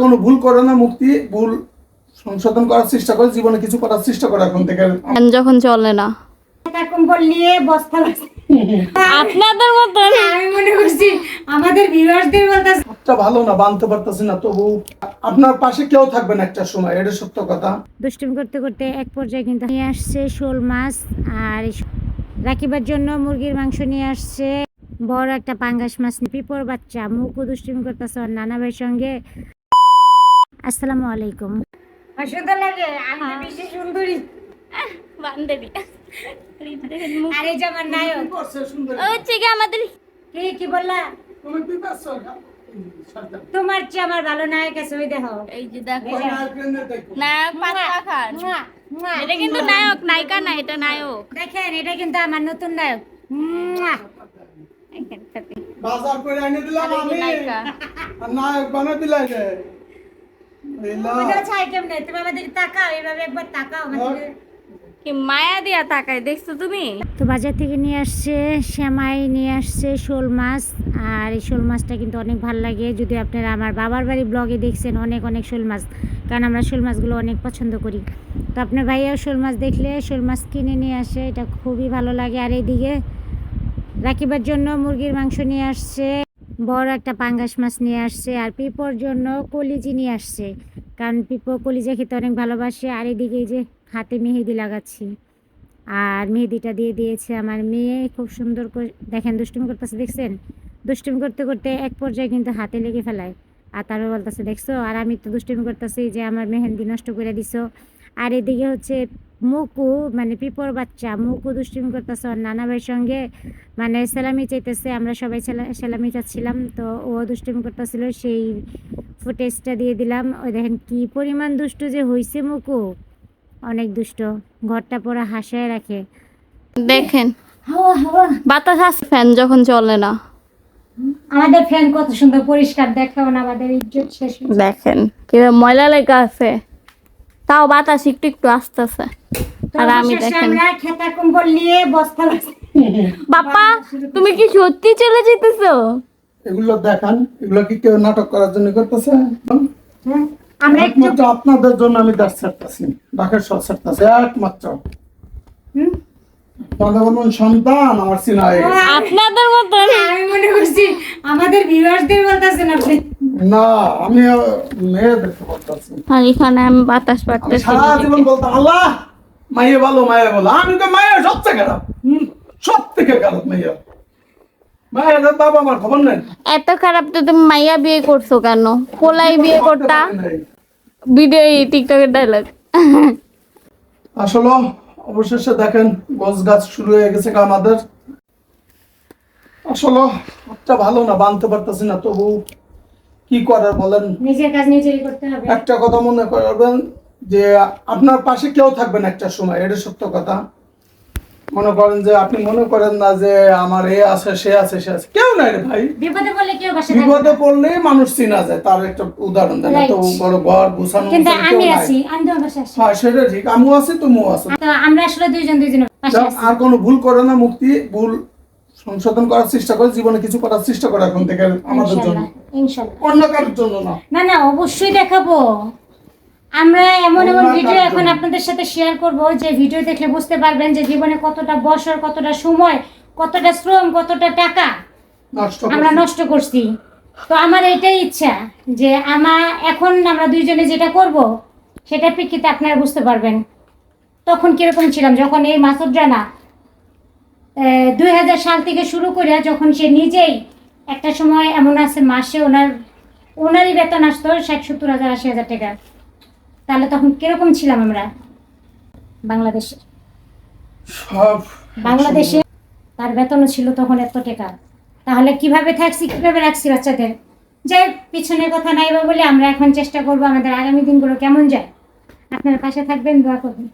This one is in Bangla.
কোনো ভুল করে না মুক্তি ভুল সংশোধন করার চেষ্টা করে জীবনে কিছু করার চেষ্টা করে এখন থেকে। যখন চলে না। একটা কম্বল নিয়ে বস্তা আপনাদের মতন। আমি মনে করছি আমাদের ভিউয়ার্সদের বলতেছে হাতটা ভালো না বানতে পারতেছি না তবু আপনার পাশে কেউ থাকবে না একটা সময় এটা সত্য কথা। দুষ্টুমি করতে করতে এক পর্যায়ে কিন্তু নিয়ে আসছে শোল মাছ আর রাখিবার জন্য মুরগির মাংস নিয়ে আসছে। বড় একটা পাঙ্গাস মাছ পিপর বাচ্চা মুখও দুষ্টুমি করতেছে ওর নানা ভাইয়ের সঙ্গে। আসসালামু আলাইকুম। সুন্দর লাগে আমি বেশি সুন্দরী। বান্ধবী। আর নায়ক। হচ্ছে কি আমাদের কি কি বললা? তুমি কি পাচ্ছো? তোমার চেয়ে আমার ভালো নায়ক আছে ওই দেখো। এই যে দেখো। নায়ক খান। এটা কিন্তু নায়ক নায়িকা না এটা নায়ক। দেখেন এটা কিন্তু আমার নতুন নায়ক। বাজার করে এনে দিলাম আমি। নায়ক? বানা দিলাই কি মায়া দিয়া তাকায় দেখছ তুমি? তো বাজার থেকে নিয়ে আসছে শ্যামাই নিয়ে আসছে শোল মাছ। আর এই শোল মাছটা কিন্তু অনেক ভালো লাগে। যদি আপনারা আমার বাবার বাড়ি ব্লগে দেখছেন অনেক অনেক শোল মাছ। কারণ আমরা শোল মাছগুলো অনেক পছন্দ করি। তো আপনার ভাইয়াও শোল মাছ দেখলে শোল মাছ কিনে নিয়ে আসে এটা খুবই ভালো লাগে। আর এইদিকে রাখিবার জন্য মুরগির মাংস নিয়ে আসছে। বড় একটা পাঙ্গাস মাছ নিয়ে আসছে আর পিপোর জন্য কলিজি নিয়ে আসছে। কারণ পিপো কলিজা খেতে অনেক ভালোবাসে। আর এদিকে যে হাতে মেহেদি লাগাচ্ছি। আর মেহেদিটা দিয়ে দিয়েছে আমার মেয়ে। খুব সুন্দর করে দেখেন, দুষ্টুমি করতেছে, দেখছেন? দুষ্টুমি করতে করতে এক পর্যায়ে কিন্তু হাতে লেগে ফেলায়। আর তারপর বলতেছে, দেখছ? আর আমি তো দুষ্টুমি করতেছি যে আমার মেহেন্দি নষ্ট করে দিছো। আর এদিকে হচ্ছে মুকু মানে পিপর বাচ্চা মুকু দুষ্টুমি করতেছে ওর নানা ভাইয়ের সঙ্গে। মানে সেলামি চাইতেছে আমরা সবাই সেলা- সেলামি চাচ্ছিলাম তো ও দুষ্টুমি করতেছিল সেই ফুটেজটা দিয়ে দিলাম। ওই দেখেন কি পরিমাণ দুষ্ট যে হইছে মুকু। অনেক দুষ্ট ঘরটা পুরো হাসায় রাখে। দেখেন বাতাস আসে ফ্যান যখন চলে না। আমাদের ফ্যান কত সুন্দর পরিষ্কার দেখাও না আমাদের ইজ্জত শেষ দেখেন কীভাবে ময়লা লেগে আছে। তাও বাতাস একটু একটু আসতেছে আর আমি দেখেন। খেতা কম্বল নিয়ে বস্তা বাপ্পা তুমি কি সত্যি চলে যেতেছো এগুলো দেখান এগুলো কি কেউ নাটক করার জন্য করতেছে হ্যাঁ? আমরা একমাত্র আপনাদের জন্য আমি দাস ছাড়তেছি ডাকের সব ছাড়তেছি একমাত্র? আপনাদের সন্তান আমার চিনা হয়ে আপনাদের মতন আমি মনে করছি আমাদের ভিউয়ার্সদের বলতেছেন আপনি না আমি মেয়ে দেখতে পারতেছি। আর এখানে আমি বাতাস পাচ্ছি সারা জীবন বলতাম আল্লাহ মাইয়ে ভালো মায়ে ভালো। আমি তো মায়ের সবচেয়ে খারাপ। সব থেকে খারাপ মাইয়া। মায়ের বাবা আমার খবর নেই। এত খারাপ তো তুমি মাইয়া বিয়ে করছ কেন? পোলাই বিয়ে করতা? ভিডিও টিকটকের ডায়লগ আসলে অবশেষে দেখেন গছ গাছ শুরু হয়ে গেছে আমাদের। আসলে ভালো না বানতে পারতেছি না তবু কি করার বলেন? নিজের কাজ নিজেরই করতে হবে। একটা কথা মনে করবেন যে আপনার পাশে কেউ থাকবেন একটা সময় এটা সত্য কথা। মনে করেন যে আপনি মনে করেন না যে আমার এ আছে সে আছে সে আছে। কেউ নাই রে ভাই। বিপদে পড়লে কেউ থাকবে বিপদে পড়লে মানুষ চিনা যায় তার একটা উদাহরণ দেন। তো বড় ঘর গুছানো কিন্তু আমি আছি আমি তোমার পাশে আছি। হ্যাঁ সেটা ঠিক। আমিও আছি তুমিও আছো। তো আমরা আসলে দুইজন দুইজনের পাশে আছি। আর কোনো ভুল করে না মুক্তি ভুল সংশোধন করার চেষ্টা করে জীবনে কিছু করার চেষ্টা করে এখন থেকে আমাদের জন্য। অন্য কারোর জন্য না। না না অবশ্যই দেখাবো। আমরা এমন এমন ভিডিও এখন আপনাদের সাথে শেয়ার করব যে ভিডিও দেখলে বুঝতে পারবেন যে জীবনে কতটা বছর কতটা সময় কতটা শ্রম কতটা টাকা নষ্ট আমরা নষ্ট করছি। তো আমার এটাই ইচ্ছা যে আমার এখন আমরা দুইজনে যেটা করব সেটা প্রেক্ষিতে আপনারা বুঝতে পারবেন। তখন কীরকম ছিলাম যখন এই মাসুদ রানা দুই হাজার সাল থেকে শুরু করে যখন সে নিজেই একটা সময় এমন আছে মাসে ওনার ওনারই বেতন আসতো ষাট সত্তর হাজার আশি হাজার টাকা। তাহলে তখন কীরকম ছিলাম আমরা? বাংলাদেশে। সব বাংলাদেশে তার বেতনও ছিল তখন এত টাকা। তাহলে কীভাবে থাকছি কীভাবে রাখছি বাচ্চাদের? যাই পিছনের কথা নাই বা বলে আমরা এখন চেষ্টা করব আমাদের আগামী দিনগুলো কেমন যায়। আপনারা পাশে থাকবেন দোয়া করবেন।